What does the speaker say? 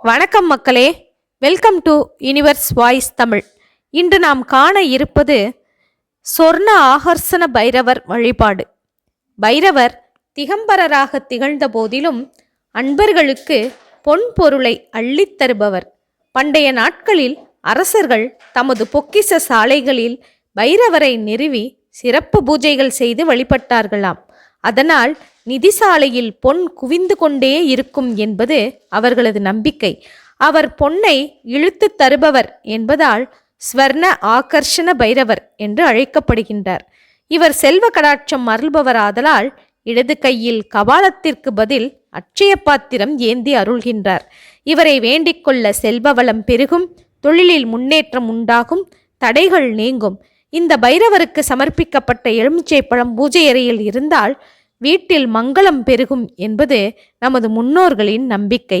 வணக்கம் மக்களே. Welcome to universe voice Tamil இன்று நாம் காண இருப்பது சொர்ண ஆகர்ஷண பைரவர் வழிபாடு. பைரவர் திகம்பரராக திகழ்ந்த போதிலும் அன்பர்களுக்கு பொன் பொருளை அள்ளித் தருபவர். பண்டைய நாட்களில் அரசர்கள் தமது பொக்கிஷ சாலைகளில் பைரவரை நிறுவி சிறப்பு பூஜைகள் செய்து வழிபட்டார்களாம். அதனால் நிதிசாலையில் பொன் குவிந்து கொண்டே இருக்கும் என்பது அவர்களது நம்பிக்கை. அவர் பொன்னை இழுத்துத் தருபவர் என்பதால் ஸ்வர்ண ஆகர்ஷண பைரவர் என்று அழைக்கப்படுகின்றார். இவர் செல்வ கடாட்சம் அருள்பவராதலால் இடது கையில் கபாலத்திற்கு பதில் அட்சய பாத்திரம் ஏந்தி அருள்கின்றார். இவரை வேண்டிக் கொள்ள செல்வ வளம் பெருகும் தொழிலில் முன்னேற்றம் உண்டாகும் தடைகள் நீங்கும். இந்த பைரவருக்கு சமர்ப்பிக்கப்பட்ட எலுமிச்சை பழம் பூஜை அறையில் இருந்தால் வீட்டில் மங்களம் பெருகும் என்பது நமது முன்னோர்களின் நம்பிக்கை.